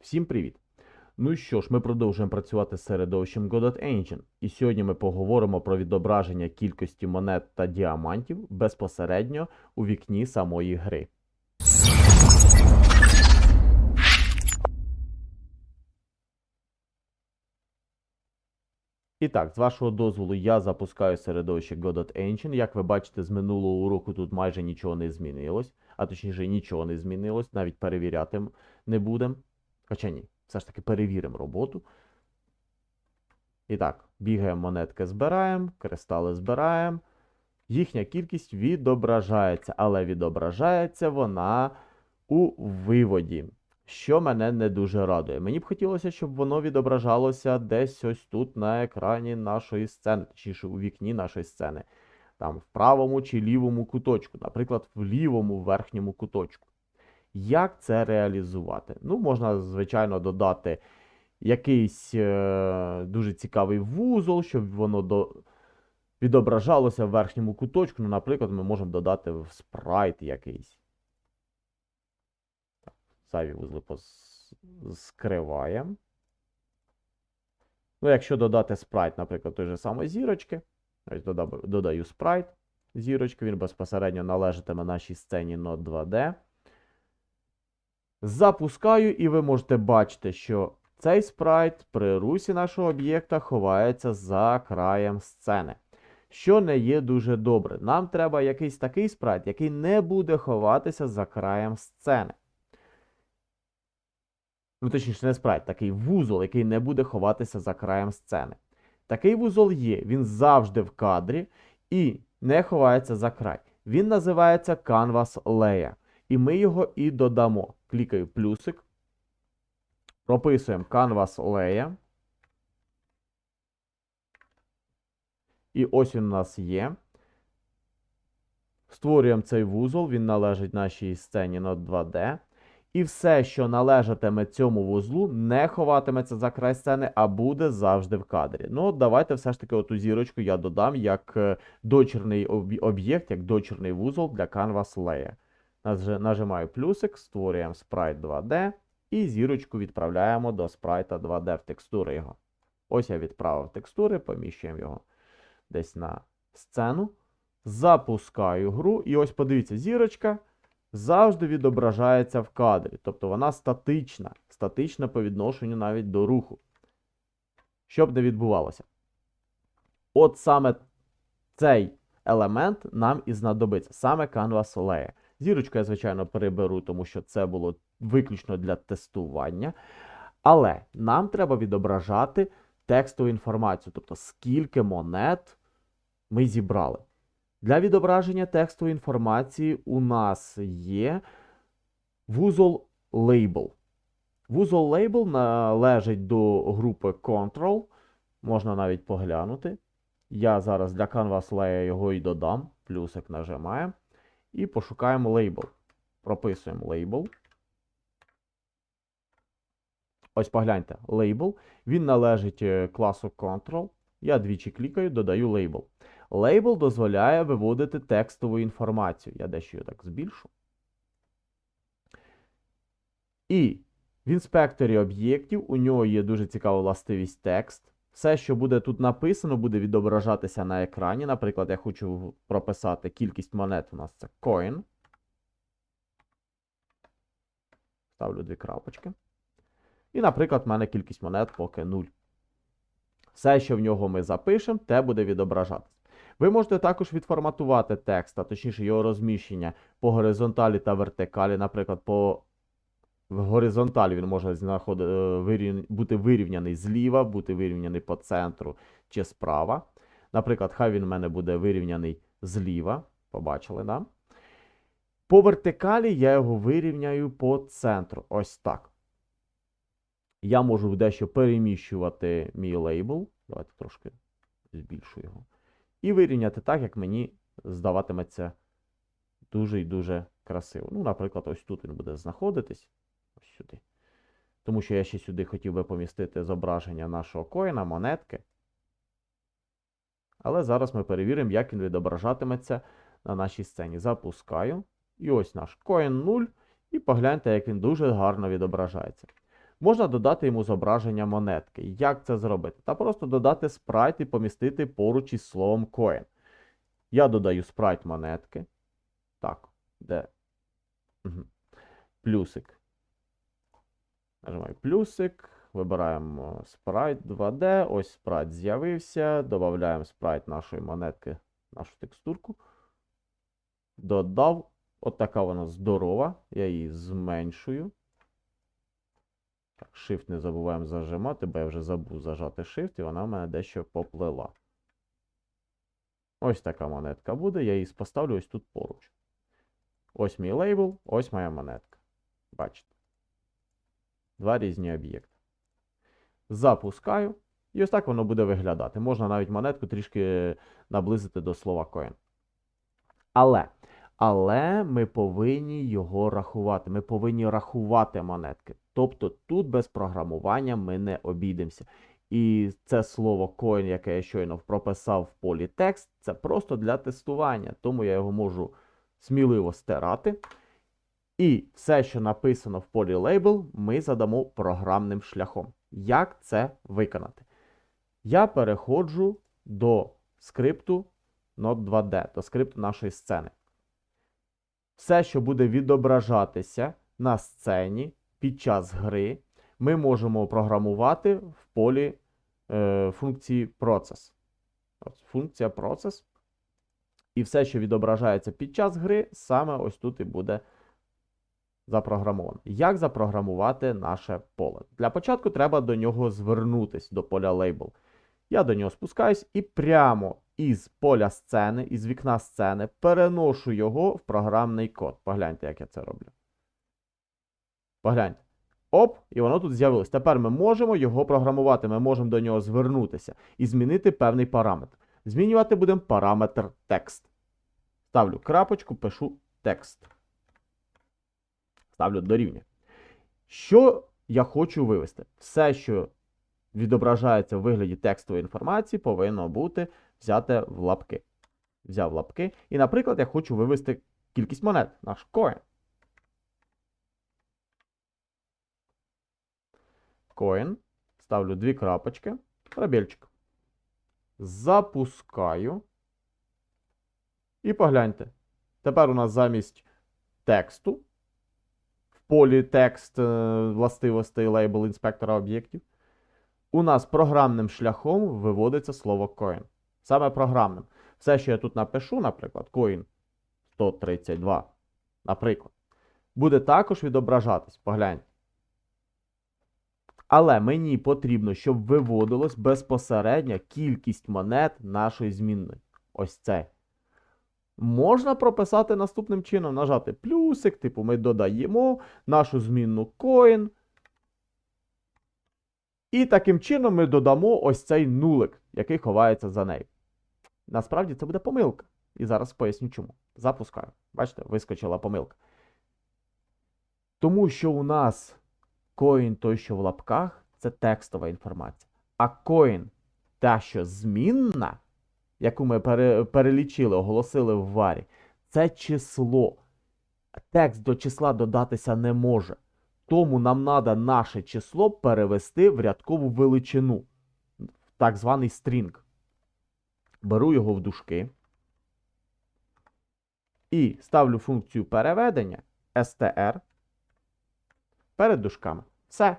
Всім привіт! Ну що ж, ми продовжуємо працювати з середовищем Godot Engine. І сьогодні ми поговоримо про відображення кількості монет та діамантів безпосередньо у вікні самої гри. І так, з вашого дозволу, я запускаю середовище Godot Engine. Як ви бачите, з минулого уроку тут майже нічого не змінилось, а точніше нічого не змінилось, навіть перевіряти не будемо. Хоча ні, все ж таки перевіримо роботу. І так, бігаємо монетки, збираємо, кристали збираємо. Їхня кількість відображається, але відображається вона у виводі, що мене не дуже радує. Мені б хотілося, щоб воно відображалося десь ось тут на екрані нашої сцени, точніше у вікні нашої сцени. Там в правому чи лівому куточку, наприклад, в лівому верхньому куточку. Як це реалізувати? Ну, можна, звичайно, додати якийсь е, дуже цікавий вузол, щоб воно до... відображалося в верхньому куточку. Ну, наприклад, ми можемо додати в спрайт якийсь. Так, Зайві вузли пос... скриваємо. Ну, якщо додати спрайт, наприклад, той же самої зірочки. Додаю спрайт зірочки, він безпосередньо належатиме нашій сцені Node 2D. Запускаю, і ви можете бачити, що цей спрайт при русі нашого об'єкта ховається за краєм сцени. Що не є дуже добре. Нам треба якийсь такий спрайт, який не буде ховатися за краєм сцени. Ну, точніше, не спрайт, такий вузол, який не буде ховатися за краєм сцени. Такий вузол є, він завжди в кадрі і не ховається за край. Він називається Canvas Layer. І ми його і додамо. Клікаю плюсик. Прописуємо Canvas Layer. І ось він у нас є. Створюємо цей вузол, він належить нашій сцені Node 2D. І все, що належатиме цьому вузлу, не ховатиметься за край сцени, а буде завжди в кадрі. Ну, от давайте все ж таки оту зірочку я додам як е, дочірний об'єкт, як дочірний вузол для Canvas Layer. Наж- Нажимаю плюсик, створюємо спрайт 2D і зірочку відправляємо до спрайта 2D в текстури його. Ось я відправив текстури, поміщуємо його десь на сцену. Запускаю гру, і ось подивіться, зірочка завжди відображається в кадрі. Тобто вона статична, статична по відношенню навіть до руху. Що б не відбувалося. От саме цей елемент нам і знадобиться, саме Canvas Layer. Зірочку я, звичайно, переберу, тому що це було виключно для тестування. Але нам треба відображати текстову інформацію, тобто скільки монет ми зібрали. Для відображення текстової інформації у нас є вузол Label. Вузол Label належить до групи Control. Можна навіть поглянути. Я зараз для Canvas Layer його і додам. Плюсик нажимаємо. І пошукаємо Label. Прописуємо Label. Ось погляньте, Label. Він належить е, класу Control. Я двічі клікаю, додаю Label. Лейбл дозволяє виводити текстову інформацію. Я дещо його так збільшу. І в інспекторі об'єктів у нього є дуже цікава властивість текст. Все, що буде тут написано, буде відображатися на екрані. Наприклад, я хочу прописати кількість монет. У нас це coin. Ставлю дві крапочки. І, наприклад, в мене кількість монет поки 0. Все, що в нього ми запишемо, те буде відображатися. Ви можете також відформатувати текст, а точніше його розміщення по горизонталі та вертикалі. Наприклад, по в горизонталі він може знаходи- е, вирів- бути вирівняний зліва, бути вирівняний по центру чи справа. Наприклад, хай він в мене буде вирівняний зліва. Побачили, да? По вертикалі я його вирівняю по центру. Ось так. Я можу дещо переміщувати мій лейбл. Давайте трошки збільшу його. І вирівняти так, як мені здаватиметься дуже і дуже красиво. Ну, наприклад, ось тут він буде знаходитись. Ось сюди. Тому що я ще сюди хотів би помістити зображення нашого коїна, монетки. Але зараз ми перевіримо, як він відображатиметься на нашій сцені. Запускаю. І ось наш коін 0. І погляньте, як він дуже гарно відображається. Можна додати йому зображення монетки. Як це зробити? Та просто додати спрайт і помістити поруч із словом coin. Я додаю спрайт монетки. Так, де? Угу. Плюсик. Нажимаю плюсик. Вибираємо спрайт 2D. Ось спрайт з'явився. Додаємо спрайт нашої монетки, нашу текстурку. Додав. От така вона здорова. Я її зменшую. Так, Shift не забуваємо зажимати, бо я вже забув зажати Shift, і вона в мене дещо поплила. Ось така монетка буде. Я її поставлю ось тут поруч. Ось мій лейбл, ось моя монетка. Бачите? Два різні об'єкти. Запускаю. І ось так воно буде виглядати. Можна навіть монетку трішки наблизити до слова coin. Але. Але ми повинні його рахувати. Ми повинні рахувати монетки. Тобто тут без програмування ми не обійдемося. І це слово coin, яке я щойно прописав в полі текст, це просто для тестування. Тому я його можу сміливо стирати. І все, що написано в полі label, ми задамо програмним шляхом. Як це виконати? Я переходжу до скрипту Node2D, до скрипту нашої сцени. Все, що буде відображатися на сцені під час гри, ми можемо програмувати в полі е, функції процес. Ось Функція процес. І все, що відображається під час гри, саме ось тут і буде запрограмовано. Як запрограмувати наше поле? Для початку треба до нього звернутися, до поля Label. Я до нього спускаюсь і прямо із поля сцени, із вікна сцени, переношу його в програмний код. Погляньте, як я це роблю. Погляньте. Оп, і воно тут з'явилось. Тепер ми можемо його програмувати. Ми можемо до нього звернутися і змінити певний параметр. Змінювати будемо параметр текст. Ставлю крапочку, пишу текст. Ставлю дорівнює. Що я хочу вивести? Все, що відображається в вигляді текстової інформації, повинно бути взяте в лапки. Взяв лапки. І, наприклад, я хочу вивести кількість монет, наш coin. Coin. Ставлю дві крапочки. Пробільчик. Запускаю. І погляньте. Тепер у нас замість тексту полі текст е, властивостей лейбл інспектора об'єктів. У нас програмним шляхом виводиться слово coin. Саме програмним. Все, що я тут напишу, наприклад, coin 132, наприклад, буде також відображатись. Погляньте. Але мені потрібно, щоб виводилось безпосередньо кількість монет нашої змінної. Ось це. Можна прописати наступним чином, нажати плюсик, типу ми додаємо нашу змінну coin. І таким чином ми додамо ось цей нулик, який ховається за нею. Насправді це буде помилка. І зараз поясню чому. Запускаю. Бачите, вискочила помилка. Тому що у нас коін той, що в лапках, це текстова інформація. А коін, та, що змінна, яку ми перелічили, оголосили в варі, це число. Текст до числа додатися не може. Тому нам треба наше число перевести в рядкову величину, в так званий стрінг. Беру його в дужки і ставлю функцію переведення str перед дужками. Все.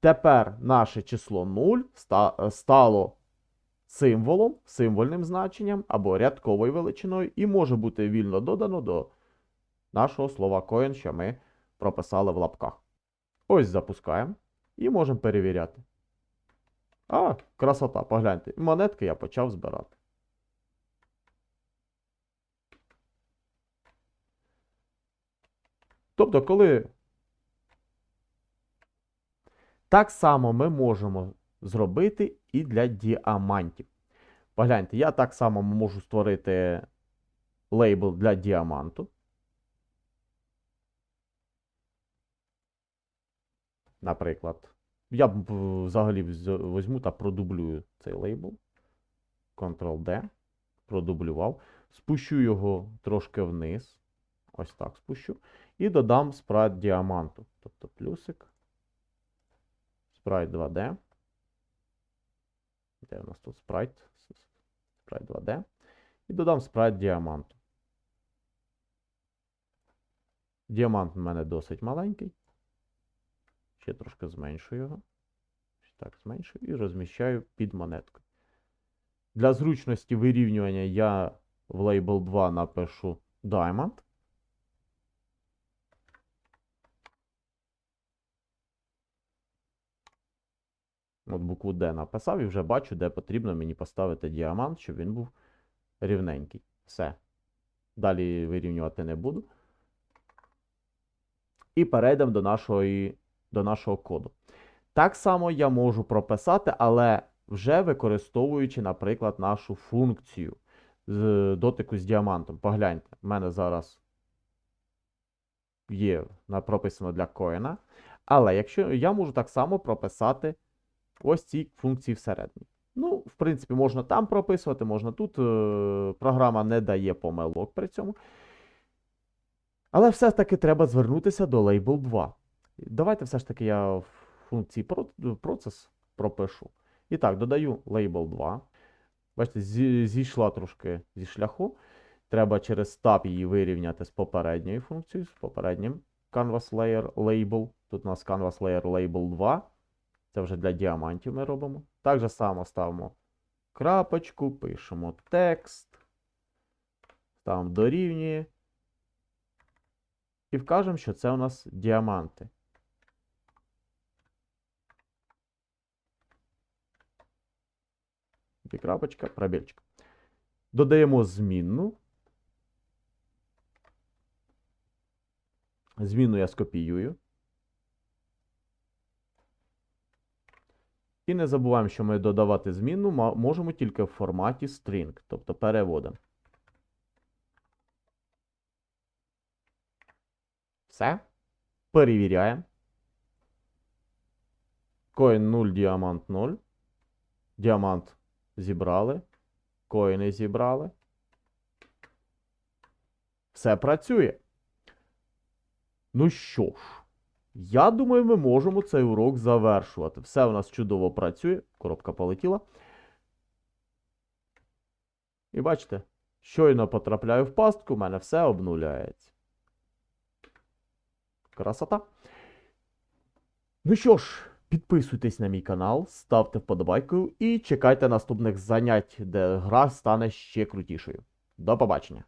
Тепер наше число 0 стало символом, символьним значенням або рядковою величиною, і може бути вільно додано до нашого слова coin, що ми прописали в лапках. Ось запускаємо і можемо перевіряти. А, красота, погляньте. Монетки я почав збирати. Тобто, коли так само ми можемо зробити і для діамантів. Погляньте, я так само можу створити лейбл для діаманту. Наприклад, я б взагалі візьму та продублюю цей лейбл. Ctrl-D. Продублював. Спущу його трошки вниз. Ось так спущу. І додам спрайт діаманту. Тобто плюсик. Sprite 2D. Де у нас тут Sprite? Sprite 2D. І додам Sprite діаманту. Діамант в мене досить маленький. Ще трошки зменшую його. Так, зменшую і розміщаю під монеткою. Для зручності вирівнювання я в Label 2 напишу Diamond. От букву D написав і вже бачу, де потрібно мені поставити діамант, щоб він був рівненький. Все. Далі вирівнювати не буду. І перейдемо до, нашої, до нашого коду. Так само я можу прописати, але вже використовуючи, наприклад, нашу функцію з дотику з діамантом. Погляньте, в мене зараз є прописано для коїна. Але якщо я можу так само прописати ось ці функції всередині. Ну, в принципі, можна там прописувати, можна тут. Е, Програма не дає помилок при цьому. Але все-таки треба звернутися до Label 2. Давайте все ж таки я в функції процес пропишу. І так, додаю Label 2. Бачите, зійшла трошки зі шляху. Треба через Tab її вирівняти з попередньою функцією, з попереднім Canvas Layer Label. Тут у нас Canvas Layer Label 2. Це вже для діамантів ми робимо. Так же само ставимо крапочку, пишемо текст. Ставимо дорівнює. І вкажемо, що це у нас діаманти. І крапочка, пробільчик. Додаємо змінну. Змінну я скопіюю. І не забуваємо, що ми додавати змінну можемо тільки в форматі string, тобто переводом. Все. Перевіряємо. Коін 0, діамант 0. Діамант зібрали. Коїни зібрали. Все працює. Ну що ж, я думаю, ми можемо цей урок завершувати. Все у нас чудово працює. Коробка полетіла. І бачите, щойно потрапляю в пастку, у мене все обнуляється. Красота. Ну що ж, підписуйтесь на мій канал, ставте вподобайку і чекайте наступних занять, де гра стане ще крутішою. До побачення!